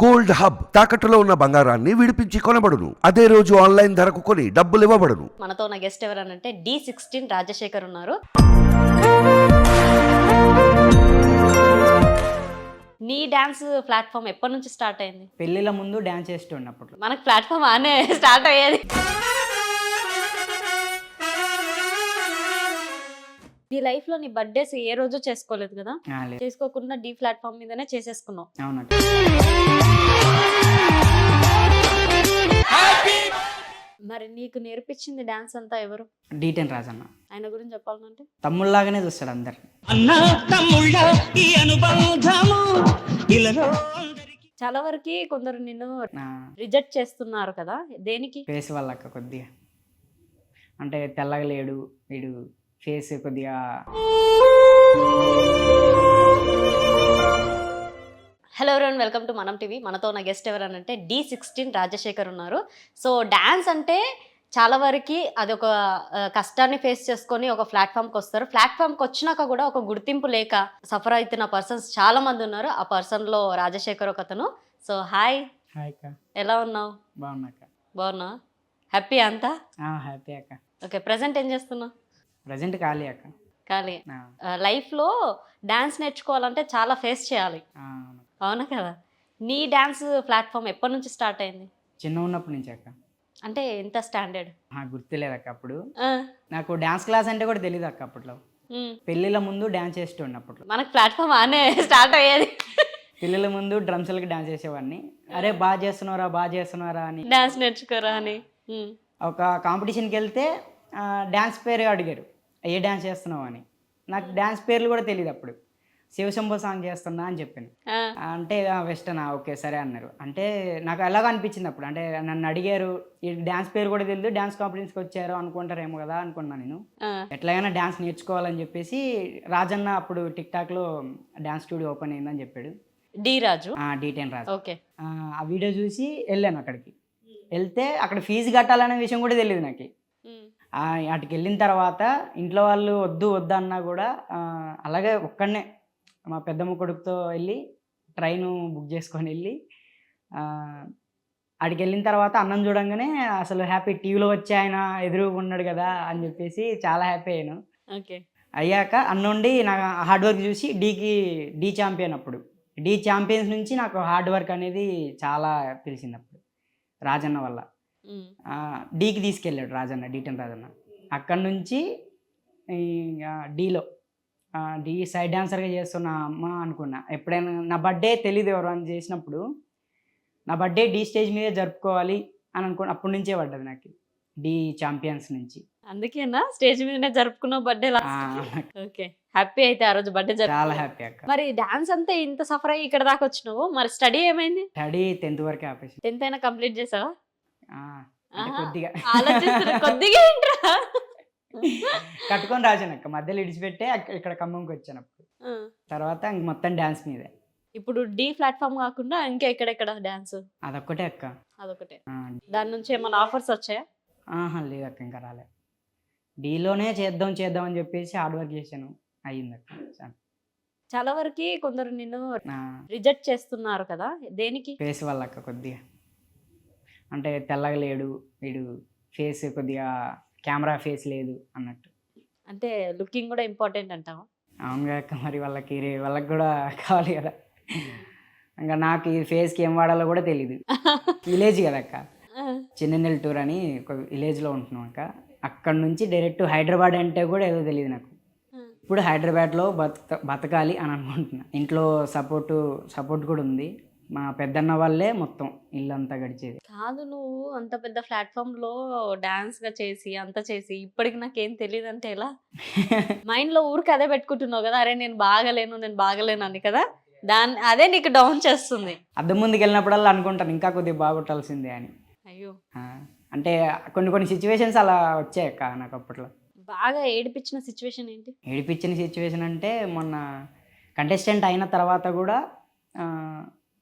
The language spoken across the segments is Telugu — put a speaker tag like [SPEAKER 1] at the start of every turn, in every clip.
[SPEAKER 1] గోల్డ్ హబ్ తాకట్టులో ఉన్న బంగారాన్ని విడిపించి కొనబడును. అదే రోజు ఆన్లైన్ ధరకు కొని డబ్బులు ఇవ్వబడును.
[SPEAKER 2] మనతో ఉన్న గెస్ట్ ఎవరనంటే డి సిక్స్టీన్ రాజశేఖర్ ఉన్నారు. నీ డాన్స్ ప్లాట్ఫామ్ ఎప్పటి నుంచి స్టార్ట్ అయింది?
[SPEAKER 3] పెళ్ళిళ్ళ ముందు డ్యాన్స్ చేస్తుండే అప్పట్లో.
[SPEAKER 2] మనకు ప్లాట్ఫామ్ ఆనే స్టార్ట్ అయ్యేది. నీ లైఫ్లో నీ బర్త్డేస్ ఏ రోజు చేసుకోలేదు కదా? చేసుకోకుండా డి ప్లాట్ఫామ్ మీదనే చేసేసుకున్నావు. మరి నీకు నేర్పించింది డాన్స్ అంతా ఎవరు?
[SPEAKER 3] డీటెన్ రాజన్న.
[SPEAKER 2] ఆయన గురించి చెప్పాలంటే?
[SPEAKER 3] తమ్ముళ్ళలాగానే చూస్తాడు అందరిని
[SPEAKER 4] అన్నా తమ్ముళ్ళ ఈ అనుబంధము ఇలలో
[SPEAKER 2] చాలా వరకు కొందరు నిన్ను రిజెక్ట్ చేస్తున్నారు కదా. దేనికి?
[SPEAKER 3] ఫేస్ వాళ్ళక్క కొద్దిగా. అంటే తెల్లగా లేడు వీడు ఫేస్ కొద్దిగా
[SPEAKER 2] హలో ఎవరైనా వెల్కమ్ టు మనం టీవీ మనతో ఉన్న గెస్ట్ ఎవరనంటే డి సిక్స్టీన్ రాజశేఖర్ ఉన్నారు. సో డ్యాన్స్ అంటే చాలా వరకు అది ఒక కష్టాన్ని ఫేస్ చేసుకొని ఒక ప్లాట్ఫామ్కి వస్తారు. ప్లాట్ఫామ్కి వచ్చినాక కూడా ఒక గుర్తింపు లేక సఫర్ అవుతున్న పర్సన్స్ చాలా మంది ఉన్నారు. ఆ పర్సన్లో రాజశేఖర్ ఒక అతను. సో హాయ్
[SPEAKER 3] హాయ్ అక్క.
[SPEAKER 2] ఎలా ఉన్నావు?
[SPEAKER 3] బాగున్నాక
[SPEAKER 2] బాగున్నా హ్యాపీ అంతా?
[SPEAKER 3] హ్యాపీ అక్క.
[SPEAKER 2] ఓకే ప్రజెంట్ ఏం చేస్తున్నావు?
[SPEAKER 3] ప్రజెంట్ ఖాళీ అక్క.
[SPEAKER 2] ఖాళీ. లైఫ్లో డ్యాన్స్ నేర్చుకోవాలంటే చాలా ఫేస్ చేయాలి.
[SPEAKER 3] అవును.
[SPEAKER 2] కదా? నీ డ్యాన్స్ ప్లాట్ఫామ్ ఎప్పటి నుంచి స్టార్ట్ అయింది?
[SPEAKER 3] చిన్న ఉన్నప్పటి నుంచి అక్క.
[SPEAKER 2] అంటే ఎంత స్టాండర్డ్?
[SPEAKER 3] నాకు గుర్తులేదు అక్క అప్పుడు. నాకు డ్యాన్స్ క్లాస్ అంటే కూడా తెలియదు అక్క అప్పట్లో. పెళ్ళిళ్ళ ముందు డ్యాన్స్ చేస్తుండే అప్పట్లో.
[SPEAKER 2] మనకు ప్లాట్ఫామ్ ఆనే స్టార్ట్ అయ్యేది.
[SPEAKER 3] పెళ్ళిళ్ళ ముందు డ్రమ్స్లకి డ్యాన్స్ చేసేవాడిని. అరే బాగా చేస్తున్నారా బాగా చేస్తున్నారా అని.
[SPEAKER 2] డ్యాన్స్ నేర్చుకోరా అని.
[SPEAKER 3] ఒక కాంపిటీషన్కి వెళ్తే డ్యాన్స్ పేరు అడిగారు. ఏ డ్యాన్స్ చేస్తున్నావు అని. నాకు డ్యాన్స్ పేర్లు కూడా తెలియదు అప్పుడు. శివశంభో సాంగ్ చేస్తున్నా అని చెప్పాను. అంటే వెస్టర్నా ఓకే సరే అన్నారు. అంటే నాకు ఎలాగో అనిపించింది అప్పుడు. అంటే నన్ను అడిగారు ఈ డ్యాన్స్ పేరు కూడా తెలియదు డ్యాన్స్ కాంపిటీషన్స్కి వచ్చారు అనుకుంటారేమో కదా అనుకున్నా నేను. ఎట్లాగైనా డ్యాన్స్ నేర్చుకోవాలని చెప్పేసి రాజన్న అప్పుడు టిక్ టాక్లో డ్యాన్స్ స్టూడియో ఓపెన్ అయిందని చెప్పాడు.
[SPEAKER 2] డి రాజు?
[SPEAKER 3] డీటెయిన్ రాజు.
[SPEAKER 2] ఓకే.
[SPEAKER 3] ఆ, ఆ వీడియో చూసి వెళ్ళాను అక్కడికి. వెళ్తే అక్కడ ఫీజు కట్టాలనే విషయం కూడా తెలియదు నాకు. వాటికి వెళ్ళిన తర్వాత ఇంట్లో వాళ్ళు వద్దు వద్దు అన్నా కూడా అలాగే ఒక్కడనే మా పెద్దమ్మ కొడుకుతో వెళ్ళి ట్రైన్ బుక్ చేసుకొని వెళ్ళి ఆ, ఆడికి వెళ్ళిన తర్వాత అన్నం చూడంగానే అసలు హ్యాపీ టీవీలో వచ్చి ఆయన ఎదురుగా ఉన్నాడు కదా అని చెప్పేసి చాలా హ్యాపీ అయ్యాను.
[SPEAKER 2] ఓకే.
[SPEAKER 3] అయ్యాక అన్నుండి నా హార్డ్ వర్క్ చూసి డీకి డీ ఛాంపియన్ అప్పుడు. డీ ఛాంపియన్స్ నుంచి నాకు హార్డ్ వర్క్ అనేది చాలా తెలిసింది అప్పుడు రాజన్న వల్ల. డీకి తీసుకెళ్ళాడు రాజన్న డీటెన్ రాజన్న. అక్కడి నుంచి ఆ, డీలో డీ సైడ్ డాన్సర్గా చేస్తున్న అమ్మ అనుకున్నా. ఎప్పుడైనా నా బర్త్డే తెలియదు ఎవరు అని చేసినప్పుడు నా బర్త్డే డీ స్టేజ్ మీదే జరుపుకోవాలి అని అనుకున్న అప్పటి నుంచే పడ్డది నాకు డీ ఛాంపియన్స్ నుంచి.
[SPEAKER 2] అందుకేనా? స్టేజ్ మీదనే జరుపుకున్నావు బర్త్డే ఓకే. హ్యాపీ అయితే ఆ రోజు బర్త్డే
[SPEAKER 3] చాలా హ్యాపీ అక్క.
[SPEAKER 2] మరి డాన్స్ అంతా ఇంత సఫర్ అయ్యి ఇక్కడ దాకా వచ్చినావు? మరి స్టడీ ఏమైంది?
[SPEAKER 3] స్టడీ టెన్త్ వరకే ఆపేసి.
[SPEAKER 2] టెన్త్ అయినా కంప్లీట్ చేసావా.
[SPEAKER 3] కొద్దిగా.
[SPEAKER 2] కొద్దిగా ఏంట్రా?
[SPEAKER 3] కట్టుకొని రాశాను అక్క. మధ్యలో ఇడిచిపెట్టే ఇక్కడ ఖమ్మంకి వచ్చాను అప్పుడు. తర్వాత ఇంక మొత్తం డ్యాన్స్ మీదే.
[SPEAKER 2] ఇప్పుడు డి ప్లాట్ఫామ్ కాకుండా ఇంకా ఎక్కడెక్కడ డాన్స్?
[SPEAKER 3] అదొక్కటే అక్క.
[SPEAKER 2] అదొకటే దాని నుంచి ఏమైనా ఆఫర్స్ వచ్చాయా?
[SPEAKER 3] ఆహా లేదు అక్క ఇంకా రాలే. డీలోనే చేద్దాం చేద్దాం అని చెప్పేసి హార్డ్ వర్క్ చేశాను. అయ్యింది అక్క. చాలు.
[SPEAKER 2] వరకు కొందరు నిన్ను రిజెక్ట్ చేస్తున్నారు కదా? దేనికి?
[SPEAKER 3] ఫేస్ వల్ల అక్క కొద్దిగా. అంటే తెల్లగా లేడు వీడు ఫేస్ కొద్దిగా కెమెరా ఫేస్ లేదు అన్నట్టు.
[SPEAKER 2] అంటే లుకింగ్ కూడా ఇంపార్టెంట్ అంటావా?
[SPEAKER 3] అవునుగా అక్క మరి వాళ్ళకి వాళ్ళకి కూడా కావాలి కదా. ఇంకా నాకు ఈ ఫేస్కి ఏం వాడాలో కూడా తెలియదు విలేజ్ కదా అక్క. చిన్నెల్ టూర్ అని ఒక విలేజ్లో ఉంటున్నాం అక్క. అక్కడ నుంచి డైరెక్ట్ హైదరాబాద్ అంటే కూడా ఏదో తెలియదు నాకు. ఇప్పుడు హైదరాబాద్లో బతక బతకాలి అని అనుకుంటున్నా. ఇంట్లో సపోర్టు సపోర్ట్ కూడా ఉంది. మా పెద్దన్న వాళ్ళే మొత్తం ఇల్లంతా గడిచేది.
[SPEAKER 2] కాదు నువ్వు అంత పెద్ద ప్లాట్ఫామ్లో డాన్స్గా చేసి అంత చేసి ఇప్పటికి నాకేం తెలియదు అంటే ఎలా? మైండ్లో ఊరికి అదే పెట్టుకుంటున్నావు కదా అరే నేను బాగలేను నేను బాగలేను అని కదా? దాన్ని అదే నీకు డౌన్ చేస్తుంది.
[SPEAKER 3] అద్దం ముందుకు వెళ్ళినప్పుడల్లా అనుకుంటాను ఇంకా కొద్దిగా బాగుంటాల్సిందే అని.
[SPEAKER 2] అయ్యో.
[SPEAKER 3] అంటే కొన్ని కొన్ని సిచ్యువేషన్స్ అలా వచ్చాయి అక్క నాకు అప్పట్లో.
[SPEAKER 2] బాగా ఏడిపించిన సిచ్యువేషన్ ఏంటి?
[SPEAKER 3] ఏడిపించిన సిచ్యువేషన్ అంటే మొన్న కంటెస్టెంట్ అయిన తర్వాత కూడా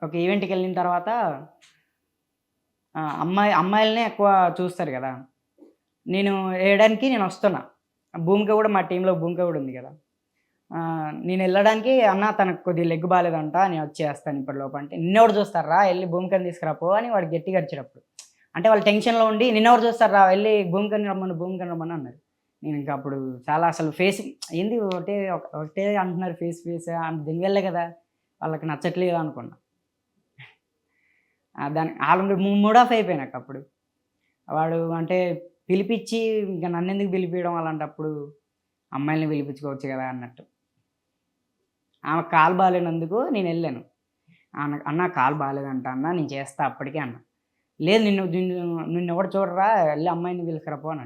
[SPEAKER 3] ఒక ఈవెంట్కి వెళ్ళిన తర్వాత అమ్మాయి అమ్మాయిలనే ఎక్కువ చూస్తారు కదా. నేను వేయడానికి నేను వస్తున్నా. భూమిక కూడా మా టీంలో భూమిక కూడా ఉంది కదా. నేను వెళ్ళడానికి అన్న తనకు కొద్దిగా లెగ్ బాగాలేదంట నేను వచ్చేస్తాను ఇప్పటి లోపు అంటే నిన్నెవరు చూస్తారా? వెళ్ళి భూమికని తీసుకురాపో అని వాడు గట్టిగా అరిచేటప్పుడు. అంటే వాళ్ళు టెన్షన్లో ఉండి నిన్నెవరు చూస్తారా? వెళ్ళి భూమికని రమ్మని భూమికని రమ్మని అన్నారు. నేను ఇంకా అప్పుడు చాలా అసలు ఫేస్ ఏంది ఒకటే ఒకటే అంటున్నారు ఫేస్ ఫేస్ దీనివల్లే కదా. వాళ్ళకి నచ్చట్లేదు అనుకున్నా. దాని వాళ్ళ మూడ్ ఆఫ్ అయిపోయినాక అప్పుడు. వాడు అంటే పిలిపించి ఇంకా నన్ను ఎందుకు పిలిపించడం అలాంటప్పుడు అమ్మాయిని పిలిపించుకోవచ్చు కదా అన్నట్టు. ఆమె కాలు బాగాలేనందుకు నేను వెళ్ళాను. అన్న అన్న కాలు బాగాలేదంట అన్న నేను చేస్తా అప్పటికే అన్న. లేదు నిన్ను నిన్ను నిన్ను ఎవడు చూడరా వెళ్ళి అమ్మాయిని పిలుచుకురాపో అని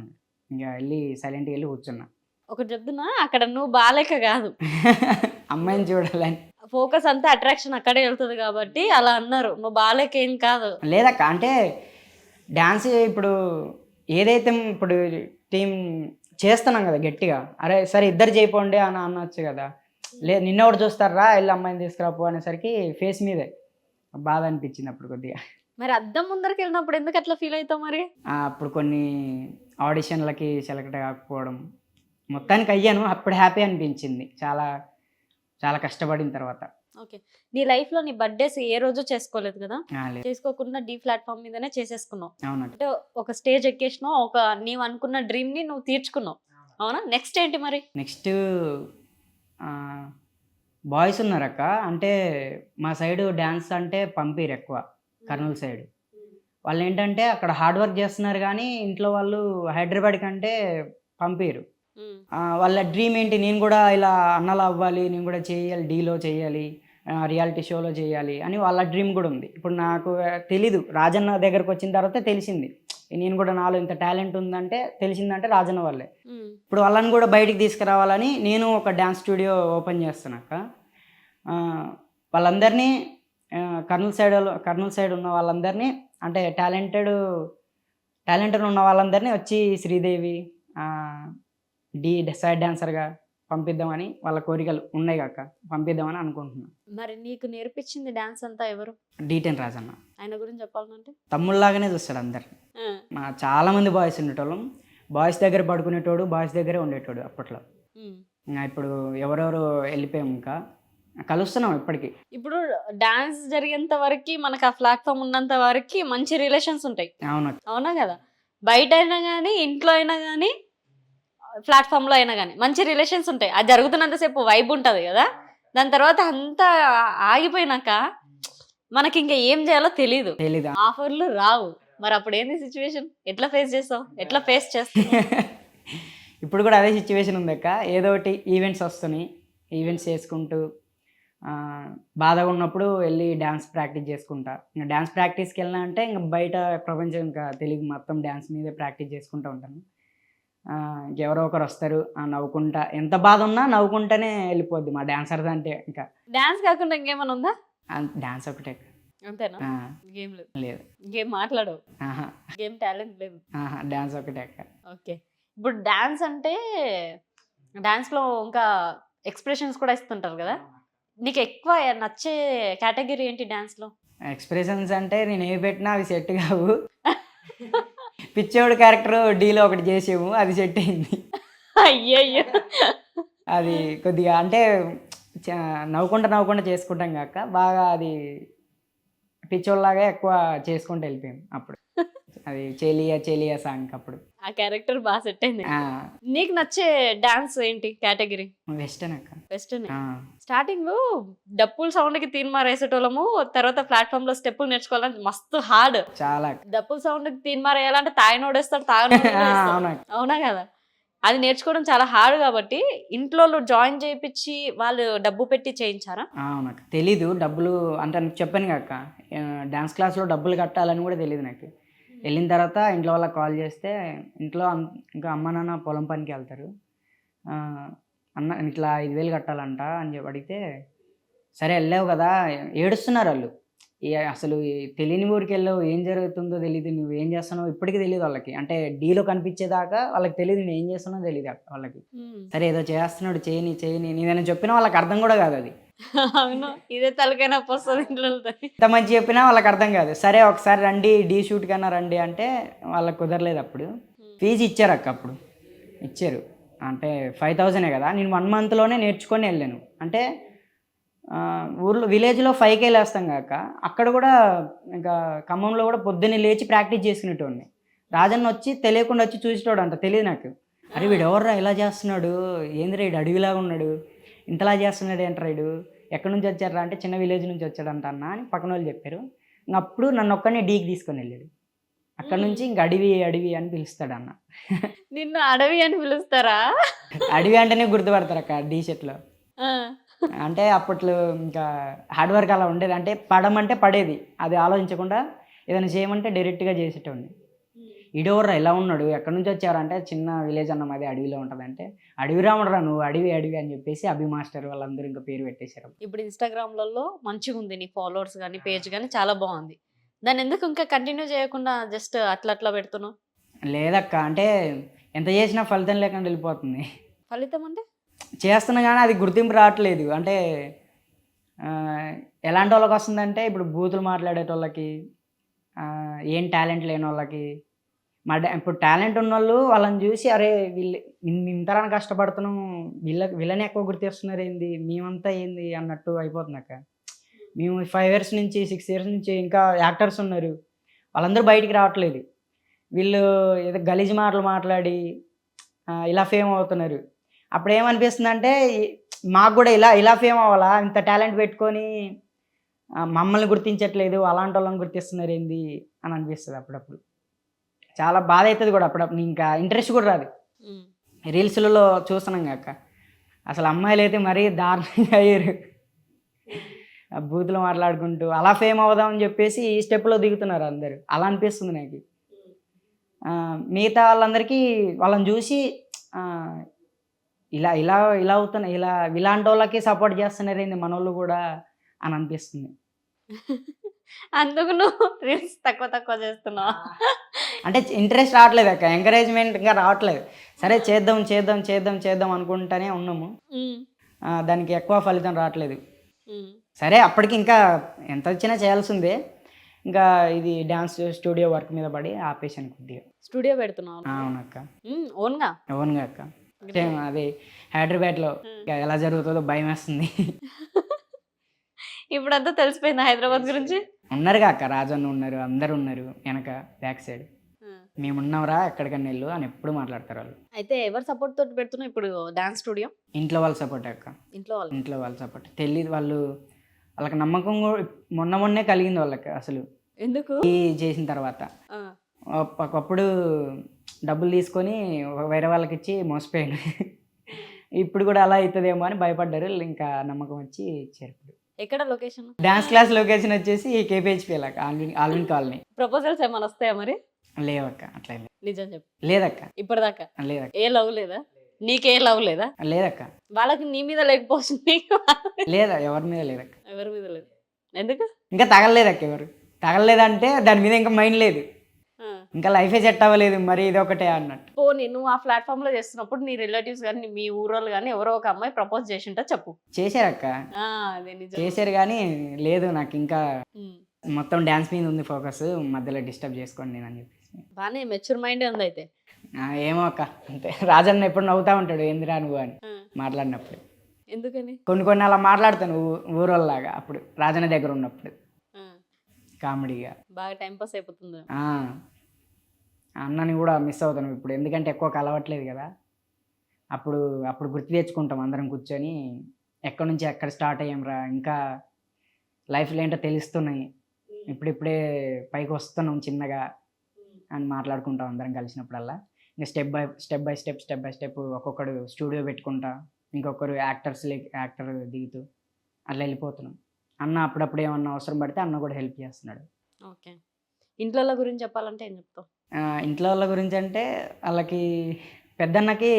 [SPEAKER 3] ఇంకా వెళ్ళి సైలెంట్గా వెళ్ళి కూర్చున్నా.
[SPEAKER 2] ఒకటి చెప్తున్నా అక్కడ నువ్వు బాలేక కాదు.
[SPEAKER 3] అమ్మాయిని చూడాలని.
[SPEAKER 2] ఫోకస్ అంతా అట్రాక్షన్ అక్కడే వెళ్తుంది కాబట్టి అలా అన్నారు. బాలేక ఏం కాదు.
[SPEAKER 3] లేదక్క అంటే డ్యాన్స్ ఇప్పుడు ఏదైతే ఇప్పుడు టీం చేస్తున్నాం కదా గట్టిగా అరే సరే ఇద్దరు చేయపోండి అని అనొచ్చు కదా. లేదు నిన్నెవడు చూస్తారా వెళ్ళి అమ్మాయిని తీసుకురాపో అనేసరికి ఫేస్ మీదే బాధ అనిపించింది అప్పుడు కొద్దిగా.
[SPEAKER 2] మరి అద్దం ముందరికి వెళ్ళినప్పుడు ఎందుకు అట్లా ఫీల్ అవుతావు మరి?
[SPEAKER 3] అప్పుడు కొన్ని ఆడిషన్లకి సెలెక్ట్ కాకపోవడం మొత్తానికి అయ్యాను అప్పుడు హ్యాపీ అనిపించింది. చాలా చాలా కష్టపడిన తర్వాత.
[SPEAKER 2] ఓకే. నీ లైఫ్లో నీ బర్త్డేస్ ఏ రోజు చేసుకోలేదు కదా? చేసుకోకుండా డీ ప్లాట్ఫామ్ మీదనే చేసేసుకున్నావు. అంటే ఒక స్టేజ్ ఎక్కేసినావు ఒక నీవు అనుకున్న డ్రీమ్ని నువ్వు తీర్చుకున్నావు. అవునా. నెక్స్ట్ ఏంటి మరి?
[SPEAKER 3] నెక్స్ట్ బాయ్స్ ఉన్నారక్క. అంటే మా సైడ్ డ్యాన్స్ అంటే పంపిరు ఎక్కువ కర్నూలు సైడ్. వాళ్ళు ఏంటంటే అక్కడ హార్డ్ వర్క్ చేస్తున్నారు కానీ ఇంట్లో వాళ్ళు హైదరాబాద్ కంటే పంపిరు. వాళ్ళ డ్రీమ్ ఏంటి? నేను కూడా ఇలా అన్నలా అవ్వాలి నేను కూడా చేయాలి డీలో చేయాలి రియాలిటీ షోలో చేయాలి అని వాళ్ళ డ్రీమ్ కూడా ఉంది. ఇప్పుడు నాకు తెలీదు. రాజన్న దగ్గరకు వచ్చిన తర్వాత తెలిసింది. నేను కూడా నాలో ఇంత టాలెంట్ ఉందంటే తెలిసిందంటే రాజన్న వాళ్ళే ఇప్పుడు వాళ్ళని కూడా బయటికి తీసుకురావాలని నేను ఒక డ్యాన్స్ స్టూడియో ఓపెన్ చేస్తున్నాక వాళ్ళందరినీ కర్నూలు సైడ్ కర్నూలు సైడ్ ఉన్న వాళ్ళందరినీ అంటే టాలెంటెడ్ టాలెంటెడ్ ఉన్న వాళ్ళందరినీ వచ్చి శ్రీదేవి డి సైడ్ డాన్సర్గా పంపిద్దామని వాళ్ళ కోరికలు ఉన్నాయి కాక పంపిద్దామని అనుకుంటున్నాను
[SPEAKER 2] మరి నీకు నేర్పించింది డాన్స్ అంతా ఎవరు?
[SPEAKER 3] డీటెన్ రాజన్న.
[SPEAKER 2] ఆయన గురించి చెప్పాలంటే?
[SPEAKER 3] తమ్ముళ్ళలాగానే చూస్తాడు అందరిని
[SPEAKER 2] ఆ,
[SPEAKER 3] మా చాలామంది బాయ్స్ ఉండేటోళ్ళం. బాయ్స్ దగ్గర పడుకునేటోడు బాయ్స్ దగ్గరే ఉండేటోడు అప్పట్లో. ఇప్పుడు ఎవరెవరు వెళ్ళిపోయాం ఇంకా కలుస్తున్నాం ఇప్పటికీ.
[SPEAKER 2] ఇప్పుడు డాన్స్ జరిగేంత వరకు మనకు ఆ ప్లాట్ఫామ్ ఉన్నంత వరకు మంచి రిలేషన్స్ ఉంటాయి.
[SPEAKER 3] అవును.
[SPEAKER 2] అవునా కదా? బయట అయినా కానీ ఇంట్లో అయినా కానీ ప్లాట్ఫామ్లో అయినా కానీ. మంచి రిలేషన్స్ ఉంటాయి. అది జరుగుతున్నంతసేపు వైబ్ ఉంటుంది కదా. దాని తర్వాత అంతా ఆగిపోయినాక మనకి ఇంకా ఏం చేయాలో తెలియదు
[SPEAKER 3] తెలీదా?
[SPEAKER 2] ఆఫర్లు రావు. మరి అప్పుడు ఏంది సిచ్యువేషన్ ఎట్లా ఫేస్ చేస్తావు? ఎట్లా ఫేస్ చేస్తావు?
[SPEAKER 3] ఇప్పుడు కూడా అదే సిచ్యువేషన్ ఉంది అక్క. ఏదో ఒకటి ఈవెంట్స్ వస్తున్నాయి. ఈవెంట్స్ చేసుకుంటూ బాధగా ఉన్నప్పుడు వెళ్ళి డ్యాన్స్ ప్రాక్టీస్ చేసుకుంటా. ఇంకా డ్యాన్స్ ప్రాక్టీస్కి వెళ్ళినా అంటే ఇంకా బయట ప్రపంచం ఇంకా తెలియదు. మొత్తం డ్యాన్స్ మీదే ప్రాక్టీస్ చేసుకుంటూ ఉంటాను. ఇంకెవరో ఒకరు వస్తారు నవ్వుకుంటా. ఎంత బాధ ఉన్నా నవ్వుకుంటానే వెళ్ళిపోద్ది మా డాన్సర్స్ అంటే ఇంకా.
[SPEAKER 2] డాన్స్ కాకుండా ఇంకేమైనా ఉందా?
[SPEAKER 3] డాన్స్ ఒకటే.
[SPEAKER 2] అంతేనా? గేమ్ లేదు. గేమ్ మాట్లాడవు. గేమ్ టాలెంట్ లేదు.
[SPEAKER 3] డాన్స్ ఒకటే అక్క.
[SPEAKER 2] ఓకే. ఇప్పుడు డాన్స్ అంటే డాన్స్లో ఇంకా ఎక్స్ప్రెషన్స్ కూడా ఇస్తుంటారు కదా? నీకు ఎక్కువ నచ్చే కేటగిరీ ఏంటి డాన్స్లో
[SPEAKER 3] ఎక్స్ప్రెషన్స్ అంటే నేను ఏ పెట్టినా అవి సెట్ కావు. పిచ్చోడు క్యారెక్టర్ డీలో ఒకటి చేసాము అది సెట్ అయింది.
[SPEAKER 2] అయ్యయ్యో.
[SPEAKER 3] అది కొద్దిగా అంటే నవ్వుకుంటా నవ్వుకుంటా చేసుకుంటాం కాక బాగా అది పిచ్చోళ్ళలాగా ఎక్కువ చేసుకుంటూ వెళ్ళిపోయాం అప్పుడు. అది చెలియా చెలియా సాంగ్ అప్పుడు.
[SPEAKER 2] ఆ క్యారెక్టర్ బాగా సెట్ అయింది. నీకు నచ్చే డాన్స్ ఏంటి కేటగిరీ?
[SPEAKER 3] వెస్టర్న్ అక్క.
[SPEAKER 2] వెస్టర్న్. స్టార్టింగ్ డప్పుల సౌండ్కి తీన్మారేసేటోళ్ళము తర్వాత ప్లాట్ఫామ్లో స్టెప్పులు నేర్చుకోవాలంటే మస్తు హార్డ్.
[SPEAKER 3] చాలా.
[SPEAKER 2] డప్పుల సౌండ్కి తీన్మారేయాలంటే తాగినోడేస్తాడు తాగినోడు
[SPEAKER 3] ఆ,
[SPEAKER 2] వేస్తాడు. అవును. కదా? అది నేర్చుకోవడం చాలా హార్డ్ కాబట్టి ఇంట్లో జాయిన్ చేయించి వాళ్ళు డబ్బు పెట్టి చేయించారా?
[SPEAKER 3] అక్క. తెలీదు. డబ్బులు అంటే నాకు చెప్పాను కాక డ్యాన్స్ క్లాస్లో డబ్బులు కట్టాలని కూడా తెలియదు నాకు. వెళ్ళిన తర్వాత ఇంట్లో వాళ్ళకి కాల్ చేస్తే ఇంట్లో ఇంకా అమ్మ నాన్న పొలం పనికి వెళ్తారు. అన్న ఇట్లా ఐదు వేలు కట్టాలంట అని చెప్పి అడిగితే సరే వెళ్ళావు కదా ఏడుస్తున్నారు వాళ్ళు. అసలు తెలియని ఊరికి వెళ్ళావు ఏం జరుగుతుందో తెలియదు నువ్వు ఏం చేస్తున్నావు ఇప్పటికీ తెలియదు వాళ్ళకి. అంటే డీలో కనిపించేదాకా వాళ్ళకి తెలియదు నేను ఏం చేస్తున్నానో తెలియదు వాళ్ళకి. సరే ఏదో చేస్తున్నాడు చేయని చేయని నేనైనా చెప్పినా వాళ్ళకి అర్థం కూడా కాదు అది.
[SPEAKER 2] అవును ఇదే తలకాయ నొప్పి వస్తుంది.
[SPEAKER 3] ఎంత మంచి చెప్పినా వాళ్ళకి అర్థం కాదు. సరే ఒకసారి రండి డీ షూట్ కన్నా రండి అంటే వాళ్ళకి కుదరలేదు అప్పుడు. ఫీజు ఇచ్చారు అక్క అప్పుడు. ఇచ్చారు. అంటే ఫైవ్ థౌజండే కదా నేను వన్ మంత్లోనే నేర్చుకొని వెళ్ళాను. అంటే ఊర్లో విలేజ్లో ఫైవ్కి వెళ్ళేస్తాం కాక అక్కడ కూడా ఇంకా ఖమ్మంలో కూడా పొద్దున్నే లేచి ప్రాక్టీస్ చేసుకునేటోడిని. రాజన్న వచ్చి తెలియకుండా వచ్చి చూసేటోడు అంట తెలియదు నాకు. అరే వీడు ఎవర్రా ఇలా చేస్తున్నాడు? ఏంది రైడు అడవిలాగా ఉన్నాడు? ఇంతలా చేస్తున్నాడు ఏంట్రా వీడు ఎక్కడి నుంచి వచ్చారా అంటే చిన్న విలేజ్ నుంచి వచ్చాడంట అన్న అని పక్కన వాళ్ళు చెప్పారు. అప్పుడు నన్ను ఒక్కనే డీకి తీసుకొని వెళ్ళాడు. అక్కడ నుంచి ఇంక అడవి అడవి అని పిలుస్తాడు అన్న
[SPEAKER 2] నిన్ను అడవి అని పిలుస్తారా?
[SPEAKER 3] అడవి అంటేనే గుర్తుపడతారు అక్క డీ షర్ట్లో. అంటే అప్పట్లో ఇంకా హార్డ్ వర్క్ అలా ఉండేది. అంటే పడమంటే పడేది. అది ఆలోచించకుండా ఏదైనా చేయమంటే డైరెక్ట్గా చేసేటోడిని. ఇడోర్రా ఎలా ఉన్నాడు? ఎక్కడి నుంచి వచ్చారు? అంటే చిన్న విలేజ్ అన్న మాది అడవిలో ఉంటుంది. అంటే అడవి రాముడురా నువ్వు? అడవి అడవి అని చెప్పేసి అభి మాస్టర్ వాళ్ళందరూ ఇంకా పేరు పెట్టేశారు.
[SPEAKER 2] ఇప్పుడు ఇన్స్టాగ్రామ్లలో మంచిగా ఉంది నీ ఫాలోవర్స్ కానీ పేజ్ కానీ చాలా బాగుంది. దాన్ని ఎందుకు ఇంకా కంటిన్యూ చేయకుండా జస్ట్ అట్లా అట్లా పెడుతున్నావు?
[SPEAKER 3] లేదక్క అంటే ఎంత చేసినా ఫలితం లేకుండా వెళ్ళిపోతుంది.
[SPEAKER 2] ఫలితం అంటే?
[SPEAKER 3] చేస్తున్నా కానీ అది గుర్తింపు రావట్లేదు. అంటే ఆ, ఎలాంటి వాళ్ళకి వస్తుందంటే ఇప్పుడు బూతులు మాట్లాడేటోళ్ళకి ఆ, ఏం టాలెంట్ లేని వాళ్ళకి మా డా- ఇప్పుడు టాలెంట్ ఉన్న వాళ్ళు వాళ్ళని చూసి అరే వీళ్ళు ఇన్- ఇంతరాని కష్టపడుతున్నాం వీళ్ళ వీళ్ళని ఎక్కువ గుర్తిస్తున్నారు ఏంది మేమంతా ఏంది అన్నట్టు అయిపోతుంది అక్క మేము ఫైవ్ ఇయర్స్ నుంచి సిక్స్ ఇయర్స్ నుంచి ఇంకా యాక్టర్స్ ఉన్నారు. వాళ్ళందరూ బయటికి రావట్లేదు. వీళ్ళు ఏదో గలీజ్ మాటలు మాట్లాడి ఇలా ఫేమ్ అవుతున్నారు. అప్పుడు ఏమనిపిస్తుంది అంటే మాకు కూడా ఇలా ఇలా ఫేమ్ అవ్వాలా? ఇంత టాలెంట్ పెట్టుకొని మమ్మల్ని గుర్తించట్లేదు అలాంటి వాళ్ళని గుర్తిస్తున్నారు ఏంది అని అనిపిస్తుంది అప్పుడప్పుడు. చాలా బాధ అవుతుంది కూడా అప్పుడప్పుడు. ఇంకా ఇంట్రెస్ట్ కూడా రాదు. రీల్స్లలో చూస్తున్నాం కాక అసలు అమ్మాయిలు అయితే మరీ దారుణంగా అయ్యారు. బూతులు మాట్లాడుకుంటూ అలా ఫేమ్ అవుదామని చెప్పేసి ఈ స్టెప్లో దిగుతున్నారు అందరు. అలా అనిపిస్తుంది నాకు. మిగతా వాళ్ళందరికీ వాళ్ళని చూసి ఇలా ఇలా ఇలా అవుతున్నా ఇలా ఇలాంటి వాళ్ళకి సపోర్ట్ చేస్తున్నారు ఏంది మన వాళ్ళు కూడా అని అనిపిస్తుంది.
[SPEAKER 2] అందుకు నువ్వు రీల్స్ తక్కువ తక్కువ చేస్తున్నావు.
[SPEAKER 3] అంటే ఇంట్రెస్ట్ రావట్లేదు అక్క. ఎంకరేజ్మెంట్ ఇంకా రావట్లేదు. సరే చేద్దాం చేద్దాం చేద్దాం చేద్దాం అనుకుంటానే ఉన్నాము. దానికి ఎక్కువ ఫలితం రావట్లేదు. సరే అప్పటికి ఇంకా ఎంత వచ్చినా చేయాల్సిందే. ఇంకా ఇది డ్యాన్స్ స్టూడియో వర్క్ మీద పడి ఆపేసాను కొద్దిగా.
[SPEAKER 2] స్టూడియో పెడుతున్నావు.
[SPEAKER 3] అవునక్క.
[SPEAKER 2] ఉమ్, ఓన్గా?
[SPEAKER 3] అవునుగా అక్క. అది హైదరాబాద్లో ఎలా జరుగుతుందో భయం వేస్తుంది.
[SPEAKER 2] ఇప్పుడంతా తెలిసిపోయింది హైదరాబాద్ గురించి?
[SPEAKER 3] ఉన్నారుగా అక్క రాజన్న ఉన్నారు అందరు ఉన్నారు వెనక బ్యాక్ సైడ్. మేము ఉన్నాంరా ఎక్కడికన్నా వెళ్ళు అని ఎప్పుడు మాట్లాడతారు వాళ్ళు.
[SPEAKER 2] అయితే ఎవరు సపోర్ట్ తోటి పెడుతున్నావు ఇప్పుడు డాన్స్ స్టూడియో?
[SPEAKER 3] ఇంట్లో వాళ్ళ సపోర్ట్ అక్క.
[SPEAKER 2] ఇంట్లో వాళ్ళు?
[SPEAKER 3] ఇంట్లో వాళ్ళ సపోర్ట్ తెలియదు వాళ్ళు వాళ్ళకి నమ్మకం కూడా మొన్న మొన్నే కలిగింది వాళ్ళకి అసలు.
[SPEAKER 2] ఎందుకు?
[SPEAKER 3] ఈ చేసిన తర్వాత. ఒకప్పుడు డబ్బులు తీసుకొని వేరే వాళ్ళకి ఇచ్చి మోసపోయాను ఇప్పుడు కూడా అలా అవుతుందేమో అని భయపడ్డారు. ఇంకా నమ్మకం వచ్చి ఇప్పుడు.
[SPEAKER 2] ఎక్కడ లొకేషన్?
[SPEAKER 3] డాన్స్ క్లాస్ లొకేషన్ వచ్చేసి కేపీహెచ్పి లాగా ఆల్విన్ ఆల్విన్ కాలనీ.
[SPEAKER 2] ప్రపోజల్స్ ఏమైనా వస్తాయా మరి?
[SPEAKER 3] లేవక్క అట్లా.
[SPEAKER 2] నిజం చెప్పు.
[SPEAKER 3] లేదక్క.
[SPEAKER 2] ఇప్పటిదాకా?
[SPEAKER 3] లేదక్క.
[SPEAKER 2] ఏ లవ్ లేదా? నీకే లవ్ లేదా?
[SPEAKER 3] లేదక్క.
[SPEAKER 2] వాళ్ళకి నీ మీద నీకు
[SPEAKER 3] లేదా? ఎవరి మీద లేదక్క.
[SPEAKER 2] ఎవరి మీద లేదు. ఎందుకు?
[SPEAKER 3] ఇంకా తగలలేదక్క ఎవరు. తగలలేదంటే దాని మీద ఇంకా మైండ్ లేదు. ఇంకా లైఫే సెట్ అవ్వలేదు మరి ఇది ఒకటే అన్నట్టు.
[SPEAKER 2] పోనీ నువ్వు ఆ ప్లాట్ఫామ్లో చేస్తున్నప్పుడు నీ రిలేటివ్స్ కానీ మీ ఊరోళ్ళు కానీ ఎవరో ఒక అమ్మాయి ప్రపోజ్ చేసి ఉంటే చెప్పు.
[SPEAKER 3] చేశారక్క. చేశారు కానీ లేదు నాకు ఇంకా. మొత్తం డ్యాన్స్ మీద ఉంది ఫోకస్ మధ్యలో డిస్టర్బ్ చేసుకోండి నేను అని చెప్పేసి.
[SPEAKER 2] బాగానే మెచ్యూర్ మైండ్ ఉంది అయితే
[SPEAKER 3] ఏమో అక్క అంతే. రాజన్న ఎప్పుడు నవ్వుతా ఉంటాడు ఏందిరా నువ్వు అని. మాట్లాడినప్పుడు.
[SPEAKER 2] ఎందుకని?
[SPEAKER 3] కొన్ని కొన్ని అలా మాట్లాడతాను ఊరోళ్ళలాగా అప్పుడు రాజన్న దగ్గర ఉన్నప్పుడు. కామెడీగా.
[SPEAKER 2] బాగా టైం పాస్ అయిపోతుంది.
[SPEAKER 3] అన్నని కూడా మిస్ అవుతాను ఇప్పుడు ఎందుకంటే ఎక్కువ కలవట్లేదు కదా. అప్పుడు అప్పుడు గుర్తు తెచ్చుకుంటాం అందరం కూర్చొని ఎక్కడి నుంచి ఎక్కడ స్టార్ట్ అయ్యాంరా ఇంకా లైఫ్లో ఏంటో తెలుస్తున్నాయి. ఇప్పుడిప్పుడే పైకి వస్తున్నాం చిన్నగా అని మాట్లాడుకుంటాం అందరం కలిసినప్పుడల్లా. ఇంకా step by step by step step by step ఒక్కొక్కడు స్టూడియో పెట్టుకుంటా ఇంకొకరు యాక్టర్స్ యాక్టర్ దిగుతూ అట్లా వెళ్ళిపోతున్నాం. అన్న అప్పుడప్పుడు ఏమన్నా అవసరం పడితే అన్న కూడా హెల్ప్ చేస్తున్నాడు.
[SPEAKER 2] ఓకే. ఇంట్లో గురించి చెప్పాలంటే ఏం చెప్తావు?
[SPEAKER 3] ఇంట్లో వాళ్ళ గురించి అంటే వాళ్ళకి పెద్దన్నకి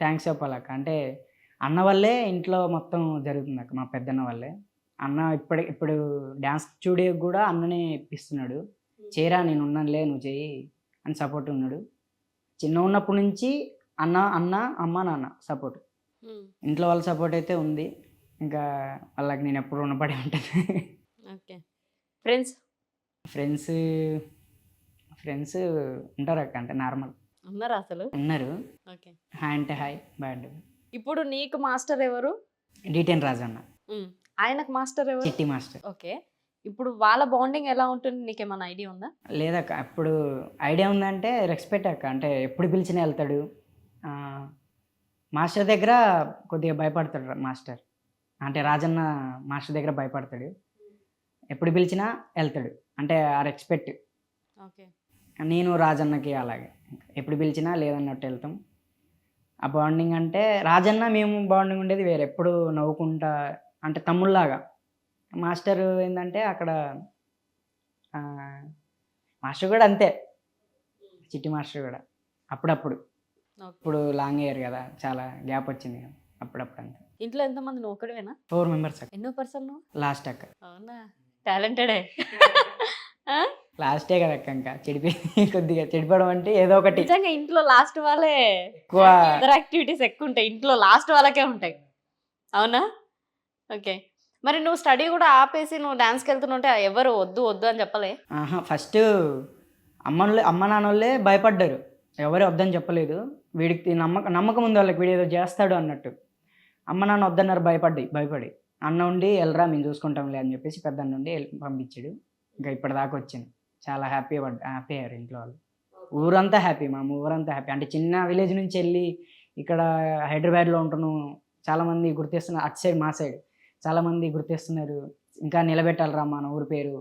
[SPEAKER 3] థ్యాంక్స్ చెప్పాలక్క అంటే అన్న వల్లే ఇంట్లో మొత్తం జరుగుతుంది అక్క మా పెద్దన్న వల్లే. అన్న ఇప్పటి ఇప్పుడు డ్యాన్స్ స్టూడియో కూడా అన్ననే ఇప్పిస్తున్నాడు. చేరా నేను ఉన్నానులే నువ్వు చేయి అని సపోర్ట్ ఉన్నాడు. చిన్న ఉన్నప్పటి నుంచి అన్న అన్న అమ్మ నాన్న సపోర్ట్. ఇంట్లో వాళ్ళ సపోర్ట్ అయితే ఉంది. ఇంకా వాళ్ళకి నేను ఎప్పుడు రుణపడి ఉంటాను.
[SPEAKER 2] ఓకే. ఫ్రెండ్స్?
[SPEAKER 3] ఫ్రెండ్స్ ఫ్రెండ్స్ ఉంటారు అక్క అంటే నార్మల్.
[SPEAKER 2] ఉన్నారా అసలు?
[SPEAKER 3] ఉన్నారు.
[SPEAKER 2] ఓకే.
[SPEAKER 3] హాయ్ అంటే హాయ్ బాయ్ అంటే
[SPEAKER 2] ఇప్పుడు నీకు మాస్టర్ ఎవరు?
[SPEAKER 3] డీటెన్ రాజు అన్న.
[SPEAKER 2] ఆయనకు మాస్టర్ ఎవరు?
[SPEAKER 3] చిట్టి మాస్టర్.
[SPEAKER 2] ఓకే. ఇప్పుడు వాళ్ళ బాండింగ్ ఎలా ఉంటుంది? నీకేమైనా ఐడియా ఉందా?
[SPEAKER 3] లేదక్క. అప్పుడు ఐడియా ఉందంటే రెస్పెక్ట్ అక్క. అంటే ఎప్పుడు పిలిచినా వెళ్తాడు. మాస్టర్ దగ్గర కొద్దిగా భయపడతాడు మాస్టర్. అంటే రాజన్న మాస్టర్ దగ్గర భయపడతాడు. ఎప్పుడు పిలిచినా వెళ్తాడు. అంటే ఆ రెస్పెక్ట్
[SPEAKER 2] ఓకే.
[SPEAKER 3] నేను రాజన్నకి అలాగే. ఎప్పుడు పిలిచినా లేదన్నట్టు వెళ్తాం. ఆ బాండింగ్ అంటే రాజన్న మేము బాండింగ్ ఉండేది వేరే. ఎప్పుడు నవ్వుకుంటా అంటే తమ్ముళ్ళలాగా. మాస్టర్ ఏంటంటే అక్కడ మాస్టర్ కూడా అంతే. చిట్టి మాస్టర్ కూడా. అప్పుడప్పుడు. ఇప్పుడు లాంగ్ అయ్యారు కదా చాలా గ్యాప్ వచ్చింది కదా అప్పుడప్పుడు అంతే.
[SPEAKER 2] ఇంట్లో ఎంతమంది నువ్వు ఒకటివేనా
[SPEAKER 3] ఫోర్ మెంబర్స్
[SPEAKER 2] ఎన్నో పర్సన్
[SPEAKER 3] లాస్ట్ అక్క.
[SPEAKER 2] అవునా? టాలెంటెడే.
[SPEAKER 3] లాస్టే కదా అక్క ఇంకా. చెడిపోయి కొద్దిగా చెడిపోవడం అంటే ఏదో ఒకటి.
[SPEAKER 2] నిజంగా ఇంట్లో లాస్ట్ వాళ్ళే.
[SPEAKER 3] ఎక్కువ.
[SPEAKER 2] యాక్టివిటీస్ ఎక్కువ ఉంటాయి. ఇంట్లో లాస్ట్ వాళ్ళకే ఉంటాయి. అవునా? ఓకే. మరి నువ్వు స్టడీ కూడా ఆపేసి నువ్వు డాన్స్కి వెళ్తుంటే ఎవరు వద్దు వద్దు అని చెప్పలే?
[SPEAKER 3] ఆహా ఫస్ట్ అమ్మలే అమ్మ నాన్నోళ్ళే భయపడ్డారు. ఎవరు వద్దని చెప్పలేదు. వీడికి నమ్మకం నమ్మకం ఉంది వాళ్ళకి వీడు ఏదో చేస్తాడు అన్నట్టు. అమ్మ నాన్న వద్దన్నారు భయపడ్డాయి భయపడి. అన్న ఉండి వెళ్ళరా మేము చూసుకుంటాంలే అని చెప్పేసి పెద్ద అన్న ఉండి వెళ్ళి పంపించాడు. ఇంకా ఇప్పటిదాకా వచ్చింది. చాలా హ్యాపీ పడ్డ హ్యాపీ అయ్యారు ఇంట్లో వాళ్ళు. ఊరంతా హ్యాపీ మా ఊరంతా హ్యాపీ. అంటే చిన్న విలేజ్ నుంచి వెళ్ళి ఇక్కడ హైదరాబాద్లో ఉంటున్నాం. చాలామంది గుర్తిస్తున్నారు అటు సైడ్ మా సైడ్. చాలామంది గుర్తిస్తున్నారు ఇంకా నిలబెట్టాలిరా మన ఊరి పేరు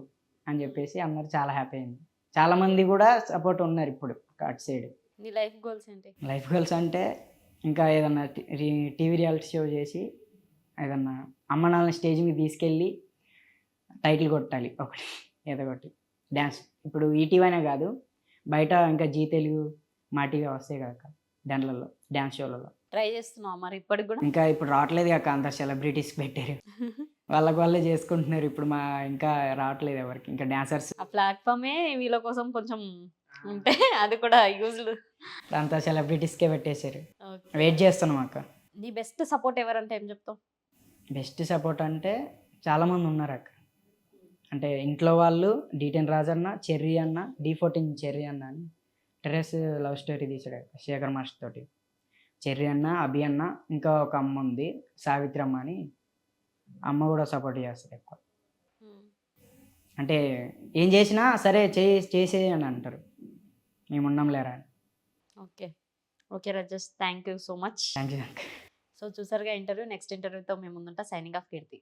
[SPEAKER 3] అని చెప్పేసి అందరు చాలా హ్యాపీ అయింది. చాలా మంది కూడా సపోర్ట్ ఉన్నారు ఇప్పుడు అటు సైడ్.
[SPEAKER 2] నీ లైఫ్ గోల్స్ ఏంటి?
[SPEAKER 3] లైఫ్ గోల్స్ అంటే ఇంకా ఏదన్నా టీవీ రియాలిటీ షో చేసి ఏదన్నా అమ్మ నాన్న స్టేజ్ మీద తీసుకెళ్ళి టైటిల్ కొట్టాలి ఒకటి ఏదో ఒకటి. డ్యాన్స్. ఇప్పుడు ఈటీవీ అనే కాదు బయట ఇంకా జీ తెలుగు మా టీవీ వస్తాయి కదా దాంట్లలో డ్యాన్స్ షోలలో.
[SPEAKER 2] ట్రై చేస్తున్నావు మరి ఇప్పటికి కూడా?
[SPEAKER 3] ఇంకా ఇప్పుడు రావట్లేదు కాక అంత సెలబ్రిటీస్ పెట్టారు. వాళ్ళకి వాళ్ళే చేసుకుంటున్నారు. ఇప్పుడు మా ఇంకా రావట్లేదు ఎవరికి. ఇంకా డాన్సర్స్.
[SPEAKER 2] ఆ ప్లాట్ఫామే వీళ్ళ కోసం కొంచెం ఉంటే అది కూడా యూజ్డ్.
[SPEAKER 3] అంతా సెలబ్రిటీస్కే పెట్టేశారు. వెయిట్ చేస్తున్నాం అక్క.
[SPEAKER 2] నీ బెస్ట్ సపోర్ట్ ఎవరంటే ఏం చెప్తావు?
[SPEAKER 3] బెస్ట్ సపోర్ట్ అంటే చాలామంది ఉన్నారు అక్క. అంటే ఇంట్లో వాళ్ళు డీటెన్ రాజన్న చెర్రీ అన్న డి ఫోర్టీన్ చెర్రీ అన్న అని. టెరెస్ లవ్ స్టోరీ తీసాడు అక్క శేఖర్ మాస్టర్ తోటి. చెర్రీ అన్న అభి అన్న ఇంకా ఒక అమ్మ ఉంది సావిత్రమ్మ అని. అమ్మ కూడా సపోర్ట్ చేస్తారు ఎక్కువ. అంటే ఏం చేసినా సరే చే చేసే అని అంటారు. మేము ఉన్నాం లేరా
[SPEAKER 2] okay. Okay rajas thank you so much
[SPEAKER 3] thank you
[SPEAKER 2] so చూసారుగా ఇంటర్వ్యూ నెక్స్ట్ ఇంటర్వ్యూతో మేము ముందుంటా సైనింగ్ ఆఫ్ కీర్తి.